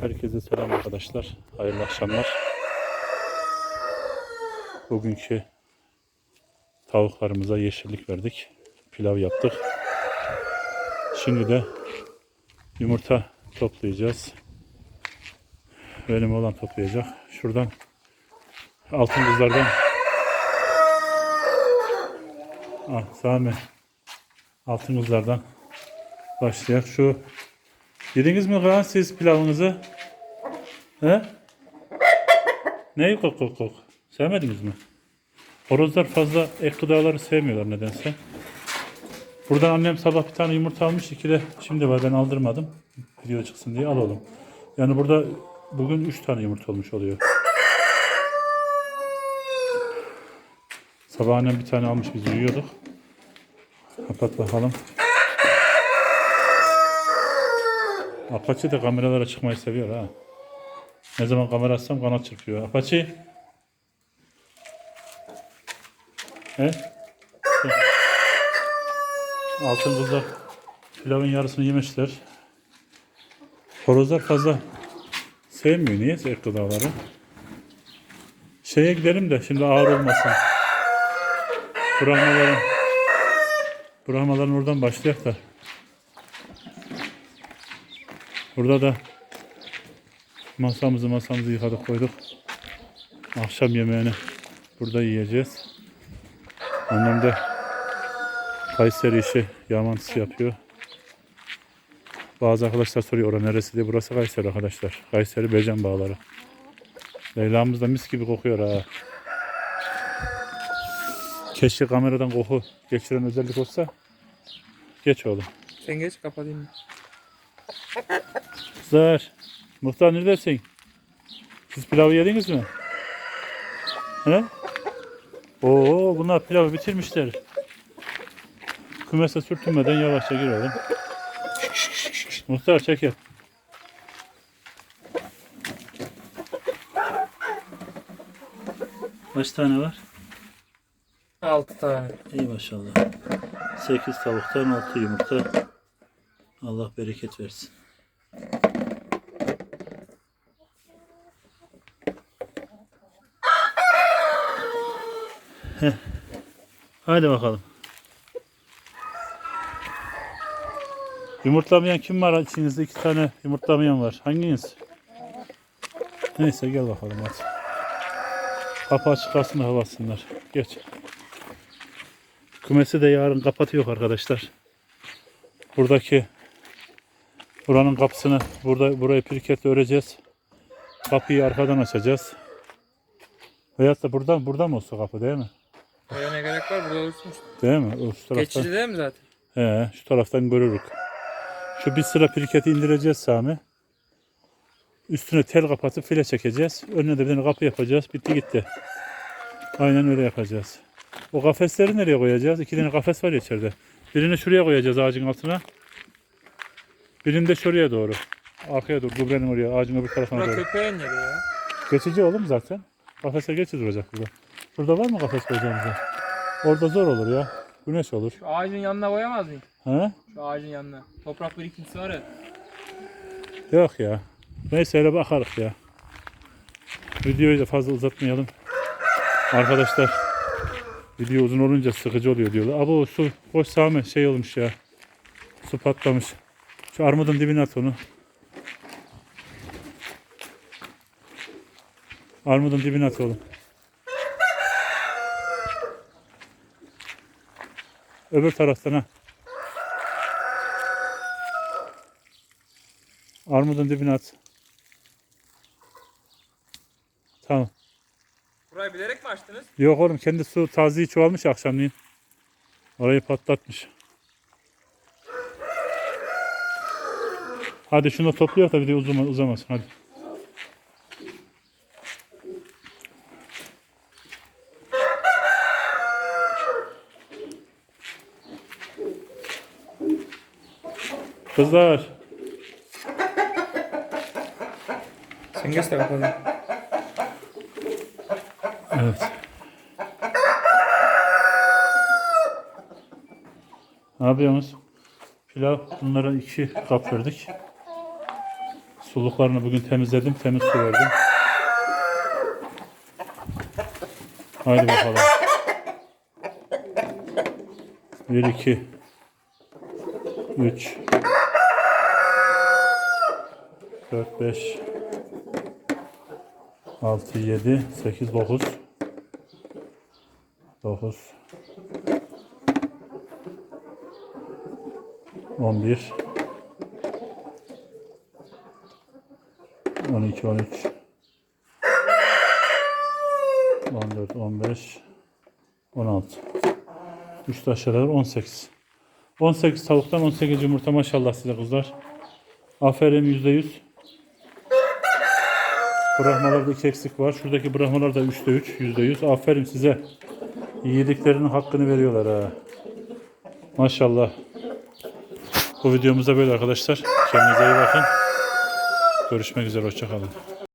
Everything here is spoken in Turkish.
Herkese selam arkadaşlar. Hayırlı akşamlar. Bugünkü tavuklarımıza yeşillik verdik. Pilav yaptık. Şimdi de yumurta toplayacağız. Benim olan toplayacak. Şuradan altın kızlardan Ah Sami altın kızlardan başlayak. Şu yediniz mi Kaan siz pilavınızı? He? Neyi kok kok kok? Sevmediniz mi? Horozlar fazla ek gıdaları sevmiyorlar nedense. Buradan annem sabah bir tane yumurta almış. iki de şimdi var ben aldırmadım. Video çıksın diye al oğlum. Yani burada bugün üç tane yumurta olmuş oluyor. Sabah annem bir tane almış biz uyuyorduk. Kapat bakalım. Apache de kameralara çıkmayı seviyor ha. Ne zaman kamera açsam kanat çırpıyor. Apache. He? Altın kızlar pilavın yarısını yemişler. Horozlar fazla sevmiyor. Niye et gıdaları? Şeye gidelim de şimdi ağır olmasın. Brahmaların Brahmaların oradan başlayak da. Burada da masamızı masamızı yıkadık koyduk. Akşam yemeğini burada yiyeceğiz. Annem de Kayseri işi yağmantısı yapıyor. Bazı arkadaşlar soruyor orası neresi diye. Burası Kayseri arkadaşlar. Kayseri Becan Bağları. Leyla'mız da mis gibi kokuyor ha. Keşke kameradan koku geçiren özellik olsa. Geç oğlum. Sen geç kapatayım. Kızlar. Muhtar neredesin? Siz pilavı yediniz mi? He? Oo bunlar pilavı bitirmişler. Kümese sürtünmeden yavaşça gir oğlum. Muhtar çekil. Kaç tane var? 6 tane. İyi maşallah. 8 tavuktan 6 yumurta. Allah bereket versin. Heh. Hadi bakalım. Yumurtlamayan kim var içinizde? iki tane yumurtlamayan var. Hanginiz? Neyse gel bakalım hadi. Kapağı çıkarsın havasınlar. Geç. Kümesi de yarın kapatıyor arkadaşlar. Buradaki buranın kapısını burada burayı pirketle öreceğiz. Kapıyı arkadan açacağız. Veyahut da buradan buradan mı olsa kapı değil mi? Öyle ne gerek var burada olursun işte. Değil mi? O şu taraftan. Geçici değil mi zaten? He, şu taraftan görürük. Şu bir sıra pirketi indireceğiz Sami. Üstüne tel kapatıp file çekeceğiz. Önüne de bir tane kapı yapacağız. Bitti gitti. Aynen öyle yapacağız. O kafesleri nereye koyacağız? İki tane kafes var ya içeride. Birini şuraya koyacağız ağacın altına. Birini de şuraya doğru. Arkaya doğru. Gübrenin oraya. Ağacın öbür tarafına Bura doğru. köpeğin yeri ya. Geçici oğlum zaten. Kafese geçici duracak burada. Burada var mı kafes koyacağımıza? Orada zor olur ya. Güneş olur. Şu ağacın yanına koyamaz mıyım? He? Şu ağacın yanına. Toprak birikintisi var ya. Yok ya. Neyse öyle bakarız ya. Videoyu da fazla uzatmayalım. Arkadaşlar video uzun olunca sıkıcı oluyor diyorlar. Abo su boş Sami şey olmuş ya. Su patlamış. Şu armudun dibine at onu. Armudun dibine at oğlum. Öbür taraftan ha. Armudun dibine at. Tamam. Burayı bilerek mi açtınız? Yok oğlum kendi su taziği çoğalmış akşamleyin. Orayı patlatmış. Hadi şunu da topluyor da bir de uzama, uzamasın hadi. Kızlar. Sen geç de kapatalım. Evet. Ne yapıyorsunuz? Pilav bunlara iki kap verdik. Suluklarını bugün temizledim. Temiz su verdim. Haydi bakalım. 1 2 3 4 5 6 7 8 9 9 11 12 13 14 15 16 3 de aşağıda 18 18 tavuktan 18 yumurta maşallah size kızlar. Aferin %100. Bırakmalarda iki eksik var. Şuradaki bırakmalar da 3'te 3, %100. Aferin size. Yediklerinin hakkını veriyorlar ha. Maşallah. Bu videomuzda böyle arkadaşlar. Kendinize iyi bakın. Görüşmek üzere. Hoşçakalın.